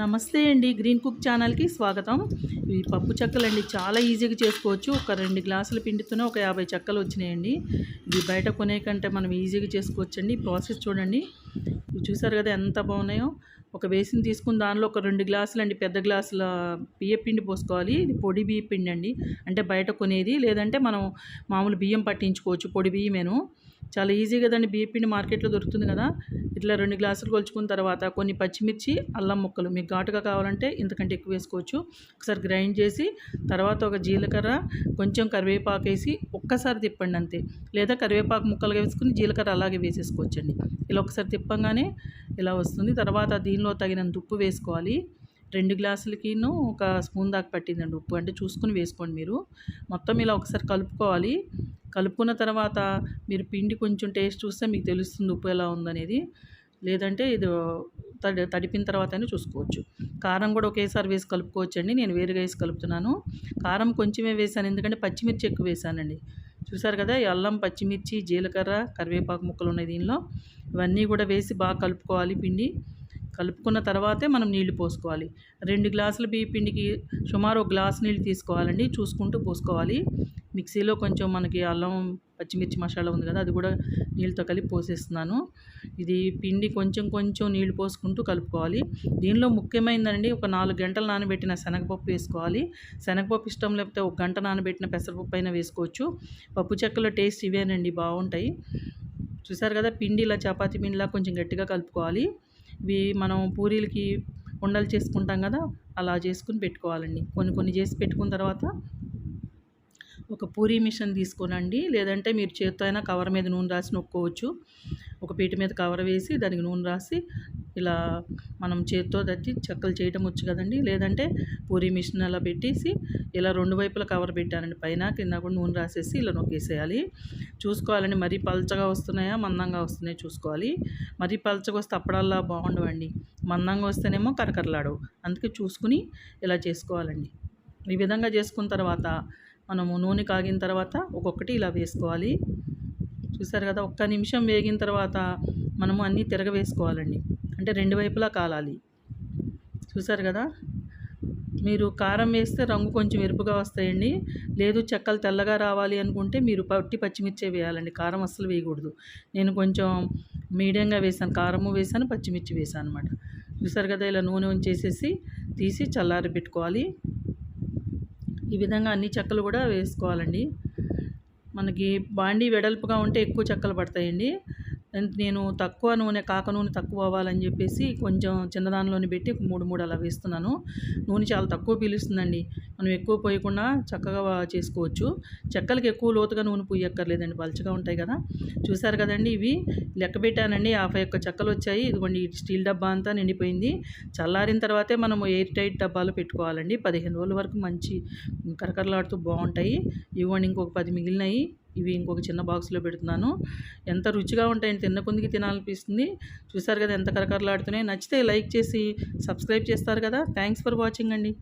నమస్తే అండి. Green cook ఛానల్కి స్వాగతం. ఈ పప్పు చెక్కలండి చాలా ఈజీగా చేసుకోవచ్చు. ఒక రెండు గ్లాసుల పిండితోనే ఒక యాభై చెక్కలు వచ్చినాయండి. ఇవి బయట కొనే కంటే మనం ఈజీగా చేసుకోవచ్చండి. ప్రాసెస్ చూడండి. ఇవి చూసారు కదా ఎంత బాగున్నాయో. ఒక బేసిన్ తీసుకుని దానిలో ఒక రెండు గ్లాసులు అండి పెద్ద గ్లాసుల బియ్య పిండి పోసుకోవాలి. ఇది పొడి బియ్య పిండి అండి అంటే బయట కొనేది లేదంటే మనం మామూలు బియ్యం పట్టించుకోవచ్చు పొడి బియ్యమేను. చాలా ఈజీ కదండి బీపీని మార్కెట్లో దొరుకుతుంది కదా. ఇట్లా రెండు గ్లాసులు కొలుచుకున్న తర్వాత కొన్ని పచ్చిమిర్చి అల్లం ముక్కలు మీకు ఘాటుగా కావాలంటే ఇంతకంటే ఎక్కువ వేసుకోవచ్చు. ఒకసారి గ్రైండ్ చేసి తర్వాత ఒక జీలకర్ర కొంచెం కరివేపాకు వేసి ఒక్కసారి తిప్పండి అంతే. లేదా కరివేపాకు ముక్కలుగా వేసుకుని జీలకర్ర అలాగే వేసేసుకోవచ్చండి. ఇలా ఒకసారి తిప్పంగానే ఇలా వస్తుంది. తర్వాత దీనిలో తగినంత ఉప్పు వేసుకోవాలి. రెండు గ్లాసులకిను ఒక స్పూన్ దాకా పట్టిందండి ఉప్పు. అంటే చూసుకుని వేసుకోండి మీరు. మొత్తం ఇలా ఒకసారి కలుపుకోవాలి. కలుపుకున్న తర్వాత మీరు పిండి కొంచెం టేస్ట్ చూస్తే మీకు తెలుస్తుంది ఉప్పు ఎలా ఉందనేది. లేదంటే ఇది తడి తడిపిన తర్వాత అయినా చూసుకోవచ్చు. కారం కూడా ఒకేసారి వేసి కలుపుకోవచ్చు అండి నేను వేరుగా వేసి కలుపుతున్నాను. కారం కొంచెమే వేసాను. ఎందుకంటే పచ్చిమిర్చి ఎక్కువ వేసానండి. చూసారు కదా అల్లం పచ్చిమిర్చి జీలకర్ర కరివేపాకు ముక్కలు ఉన్నాయి దీనిలో. ఇవన్నీ కూడా వేసి బాగా కలుపుకోవాలి పిండి. కలుపుకున్న తర్వాతే మనం నీళ్ళు పోసుకోవాలి. రెండు గ్లాసుల బియ్య పిండికి సుమారు ఒక గ్లాస్ నీళ్ళు తీసుకోవాలండి. చూసుకుంటూ పోసుకోవాలి. మిక్సీలో కొంచెం మనకి అల్లం పచ్చిమిర్చి మసాలా ఉంది కదా అది కూడా నీళ్ళతో కలిపి పోసేస్తున్నాను. ఇది పిండి కొంచెం కొంచెం నీళ్ళు పోసుకుంటూ కలుపుకోవాలి. దీనిలో ముఖ్యమైనదండి ఒక నాలుగు గంటలు నానబెట్టిన శనగపప్పు వేసుకోవాలి. శనగపప్పు ఇష్టం లేకపోతే ఒక గంట నానబెట్టిన పెసరపప్పు అయినా వేసుకోవచ్చు. పప్పు చెక్కల టేస్ట్ ఇవేనండి బాగుంటాయి. చూసారు కదా పిండి ఇలా చపాతీ పిండిలా కొంచెం గట్టిగా కలుపుకోవాలి. ఇవి మనం పూరీలకి ఉండలు చేసుకుంటాం కదా అలా చేసుకుని పెట్టుకోవాలండి. కొన్ని కొన్ని చేసి పెట్టుకున్న తర్వాత ఒక పూరీ మిషన్ తీసుకోనండి. లేదంటే మీరు చేత్తో అయినా కవర్ మీద నూనె రాసి నొక్కోవచ్చు. ఒక పీట మీద కవర్ వేసి దానికి నూనె రాసి ఇలా మనం చేత్తో తట్టి చెక్కలు చేయటం వచ్చు కదండి. లేదంటే పూరి మిషన్ అలా పెట్టేసి ఇలా రెండు వైపులా కవర్ పెట్టానండి. పైన కింద కూడా నూనె రాసేసి ఇలా నొక్కేసేయాలి. చూసుకోవాలండి. మరీ పలచగా వస్తున్నాయా? మందంగా వస్తున్నాయో? చూసుకోవాలి. మరీ పలచగా వస్తే అప్పడల్లా బాగుండవండి. మందంగా వస్తేనేమో కరకరలాడవు. అందుకే చూసుకుని ఇలా చేసుకోవాలండి. ఈ విధంగా చేసుకున్న తర్వాత మనము నూనె కాగిన తర్వాత ఒక్కొక్కటి ఇలా వేసుకోవాలి. చూసారు కదా? ఒక్క నిమిషం వేగిన తర్వాత మనము అన్నీ తిరగవేసుకోవాలండి అంటే రెండు వైపులా కాలాలి. చూసారు కదా? మీరు కారం వేస్తే రంగు కొంచెం ఎరుపుగా వస్తాయండి. లేదు చెక్కలు తెల్లగా రావాలి అనుకుంటే మీరు పట్టి పచ్చిమిర్చి వేయాలండి. కారం అస్సలు వేయకూడదు. నేను కొంచెం మీడియంగా వేసాను కారము వేసాను పచ్చిమిర్చి వేసాను అనమాట చూసారు కదా? ఇలా నూనె ఉంచేసేసి తీసి చల్లారి పెట్టుకోవాలి. ఈ విధంగా అన్ని చెక్కలు కూడా వేసుకోవాలండి. మనకి బాండీ వెడల్పుగా ఉంటే ఎక్కువ చెక్కలు పడతాయండి. నేను తక్కువ నూనె కాక నూనె తక్కువ అవ్వాలని చెప్పేసి కొంచెం చిన్నదానిలోని పెట్టి మూడు మూడు అలా వేస్తున్నాను. నూనె చాలా తక్కువ పీలుస్తుందండి. మనం ఎక్కువ పోయకుండా చక్కగా చేసుకోవచ్చు. చెక్కలకి ఎక్కువ లోతుగా నూనె పోయక్కర్లేదండి. పలుచగా ఉంటాయి కదా. చూసారు కదండి ఇవి? లెక్క పెట్టానండి. యాభై ఒక్క చెక్కలు వచ్చాయి. ఇదిగోండి స్టీల్ డబ్బా అంతా నిండిపోయింది. చల్లారిన తర్వాతే మనము ఎయిర్ టైట్ డబ్బాలు పెట్టుకోవాలండి. పదిహేను రోజుల వరకు మంచి కరకరలాడుతూ బాగుంటాయి. ఇవ్వండి ఇంకొక పది మిగిలినాయి. ఇవి ఇంకొక చిన్న బాక్స్లో పెడుతున్నాను. ఎంత రుచిగా ఉంటాయని తిన్న కొందికి తినాలనిపిస్తుంది. చూసారు కదా ఎంత కరకరలాడుతున్నాయి. నచ్చితే లైక్ చేసి సబ్స్క్రైబ్ చేస్తారు కదా. థ్యాంక్స్ ఫర్ వాచింగ్ అండి.